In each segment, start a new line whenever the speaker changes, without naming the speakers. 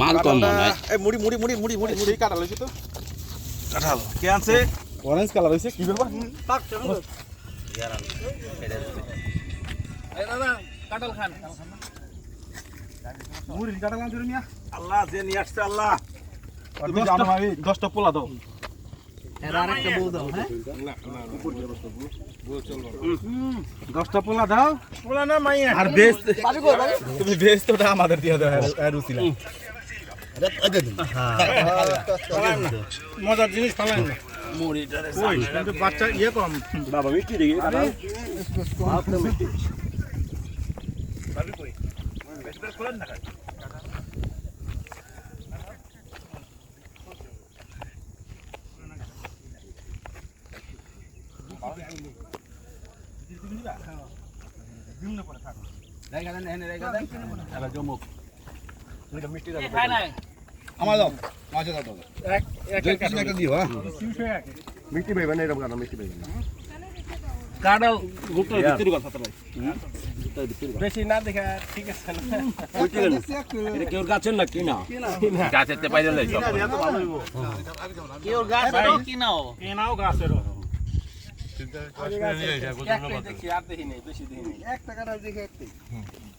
মাল কম মনে হয়।
এই মুড়ি মুড়ি মুড়ি মুড়ি মুড়ি মুড়ি তো। কাঁঠাল কে আনছে? অরেঞ্জ কালার হয়েছে কি ব্যাপার? মুড়ি কাঁঠাল আনছে মিয়া আল্লাহ যে নিয়ে আসছে আল্লাহ। তুমি জানো ভাই। দশটা পোলা দাও। দশটা পোলা দাও। পোলা না মাইয়া। আর বেশ তুমি বেশ তো আমাদের দিয়ে দাও আর রুচিলা মজার জিনিস ফালাই না। বাচ্চা ইয়ে কম। বাবা মিষ্টি দেখি
আমার দাও মাঝে দাও দাও কিছু একটা দিও হ্যাঁ। মিষ্টি পাইবেন না এরকম কেন মিষ্টি না।
কাঁঠাল গুপ্তর ভিতরে কথা তো ভাই বেশি না দেখা ঠিক আছে।
এটা কেউ গাছের না কিনা? গাছের তে পাইলে
কেউ গাছ আরও কিনাও
গাছের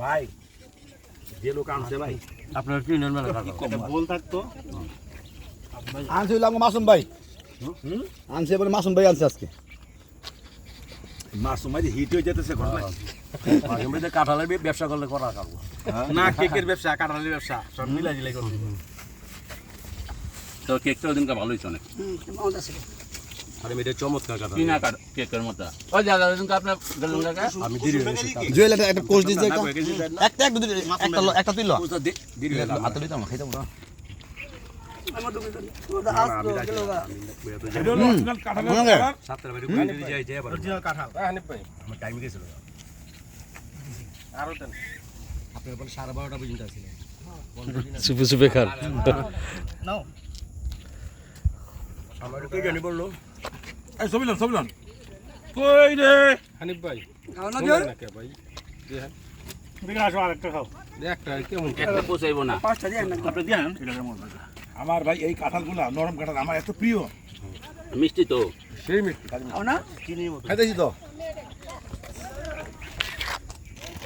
ভাই যে লোক আনছে ভাই।
আপনার কিনের মেলা
এটা বল থাকতো।
আনছে হইল মাসুম ভাই। আনছে বলে মাসুম ভাই আনছে আজকে।
মাসুম ভাই হিট হয়ে যেতেছে ঘটনা
মাঝে মধ্যে কাঁঠালের ব্যবসা করলে করা খাব
না কেকের ব্যবসা কাঁঠালের ব্যবসা সব মিলাই জিলাই করতে
তো কেকটা ওদিনকে ভালোই চলে
আরে মেয়েটা চমৎকার কথা
কিনা কাঠ কেকের মতো? ওই দাদা ওদিনকে আপনার গেলেন কাকা
আমি দেরি গেছি জুয়েল একটা একটা কোচ দিয়েছে একটা একটা একটা দুটো একটা একটা তুই লো।
দেরি
হাতে লইতাম না খাইতাম না।
অরিজিনাল কাঁঠাল। হানিফ ভাই।
আমার সাড়ে বারোটা পর্যন্ত আছে।
সুপে সুপে খান।
আমার কে জানি বলল।
এই সবিলন সবিলন কই রে?
হানিফ ভাই
কে ভাই? দিকে আসো আরেকটা খাও।
একটা কেমন
একটা পোষাইবো না।
আপনি দেন এটা কেমন আমার ভাই এই কাঁঠালগুলো নরম কাঁঠাল আমার এত প্রিয়।
মিষ্টি তো।
সেই মিষ্টি।
খাইতেছি তো।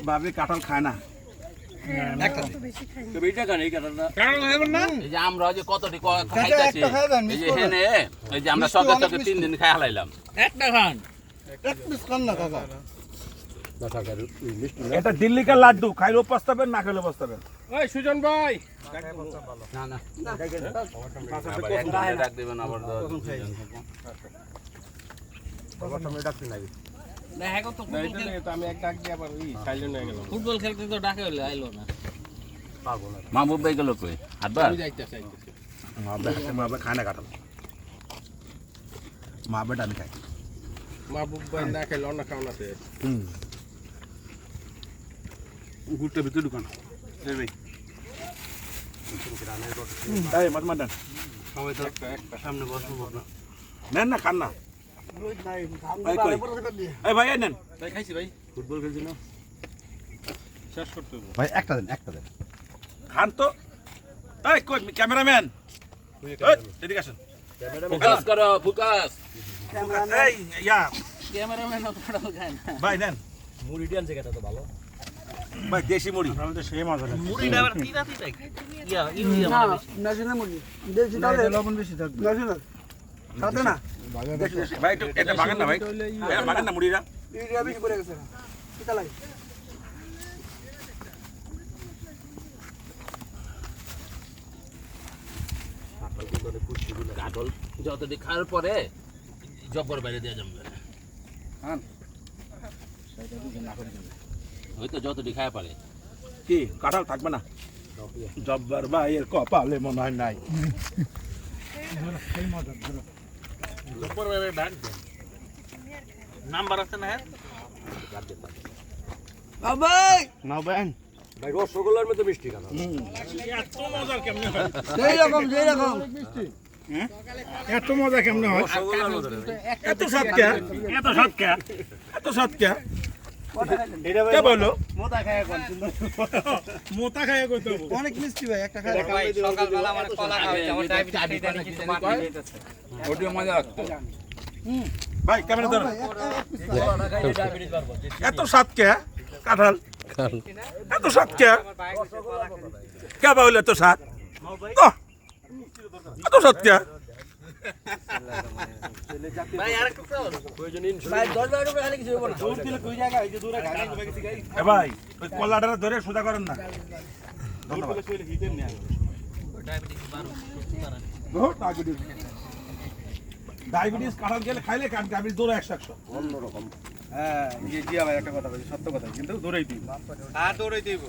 বাবি কাঁঠাল খায় না
না।
আমরা যে কতটি ক- এই যে হেনে এই যে আমরা সকাল তিন দিন খাই হালাইলাম।
একটা খান।
এটা দিল্লিকার লাড্ডু খাইলেও পস্তাবেন না খাইলেও পস্তাবেন।
ওই সুজন ভাই।
ডাক
দিয়ে আবার ফুটবল খেলতে তো ডাকে হলে আইলো না।
মাহবুব ভাই গেল কই? হাতবার?
আমি যাইতে
মা বেটা মা বেটা খায় না কাঁঠাল মা আমি খাই।
মাহবুব ভাই না খেলে অন্য খাওয়ান আছে।
ঘুরতে ভিতরে
একটা সামনে বসবো না
না খান না। ভাই নেন
তাই খাইছি ভাই
ফুটবল খেলছি না
শেষ করতে
ভাই একটা দেন একটা দেন
খান তো এই কই ক্যামেরাম্যান এদিকে আসেন
ফোকাস করো ফোকাস
এই ইয়া
ক্যামেরাম্যান অতটা খায় না
ভাই নেন
মুড়ি ডিয়ান জায়গাটা তো ভালো
ভাই দেশি মুড়ি আমাদের সেই মজা লাগে
মুড়িটা আবার তিরা তিরা ইয়া ইউরিয়া
লবণ বেশি থাকবে
ভাই একটু এটা বাগান না ভাই। এটা বাগান না মুড়িরা
কাঠল যতটি খাওয়ার পরে জব্বর বাইরে দেওয়া যাবে। ওই তো যতটি খায় পারে।
কি কাঁঠাল থাকবে না? জব্বার ভাইয়ের কপালে মনে হয় নাই।
ভাই ডাক দেন নাম্বার আছে না
নাও বেন ভাই রসগোল্লার মতো মিষ্টি কেন?
এত মজা কেমনে হয়?
সেই রকম সেই রকম।
এত মজা কেমনে হয়? এত সাতকা এত সাতকা এত সাতকা কে?
খায়
মোতা খায় কইতে
অনেক মিষ্টি ভাই একটা খায়।
সকালবেলা আমার কলা খাওয়াইছে আমার ডায়াবেটিস খাইতে
ওটিও মজা লাগতো।
ভাই ক্যামেরা ধরো। এত স্বাদ কে কাঁঠাল। এত স্বাদ কে
খাইতে
কে বলল এত স্বাদ? এত স্বাদ কে
ভাই আরেকটু খাও ভাই 10 12 টাকা খালি কিছু হইব না
দূর দিলে কই জায়গা এই যে দূরে ঘাড়ে ডুবে গেছে গাই
এ ভাই ওই কলাটা ধরে সোজা করেন না
ডায়াবেটিস
কাটার গেলে খাইলে কান ডায়াবেটিস দৌড়ে একশো একশো
হ্যাঁ জি জি ভাই একটা কথা বলি সত্য কথা কিন্তু
আর দৌড়াই দিব।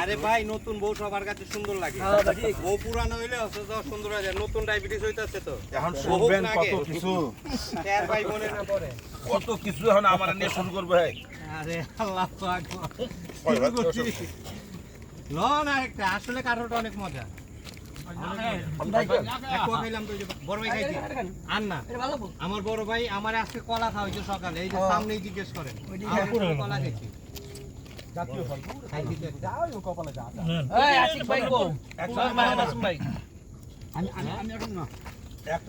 আরে ভাই নতুন বউ সবার কাছে সুন্দর লাগে। বউ পুরানো হইলে সুন্দর হয়ে যায় নতুন ডায়াবেটিস হইতাছে তো।
এখন শুনবেন কত কিছু।
ভাই না
কত এখন আমার নিয়ে শুরু করবে
আরে আল্লাহ ল না একটা আসলে কাঠোটা অনেক মজা। আমার বড় ভাই আমার আজকে কলা খাওয়াইছে সকালে এই যে সামনেই জিজ্ঞেস করেন
ভাই ভাই
এক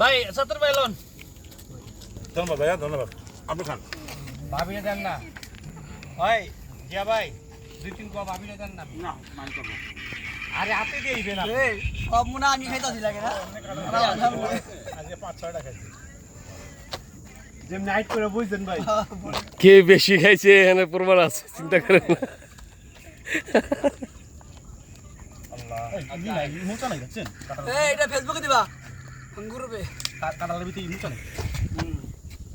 ভাই ভাই লোন
ধন্যবাদ ভাইয়া ধন্যবাদ আপনি খান
ভাবিরে দেন না। ওই জিয়া ভাই দুই তিন কোয়া ভাবিরে দেন না।
না মান করব
আরে হাতে দিয়ে না
সব মনে আমি খাইতাছি লাগে না?
আজকে পাঁচ ছয়টা খাইছি।
নাইট করে বুঝছেন ভাই।
কে বেশি খাইছে এখানে প্রমাণ আছে চিন্তা করেন না।
এটা ফেসবুকে দিবা। বে
কাটালের ভিতরে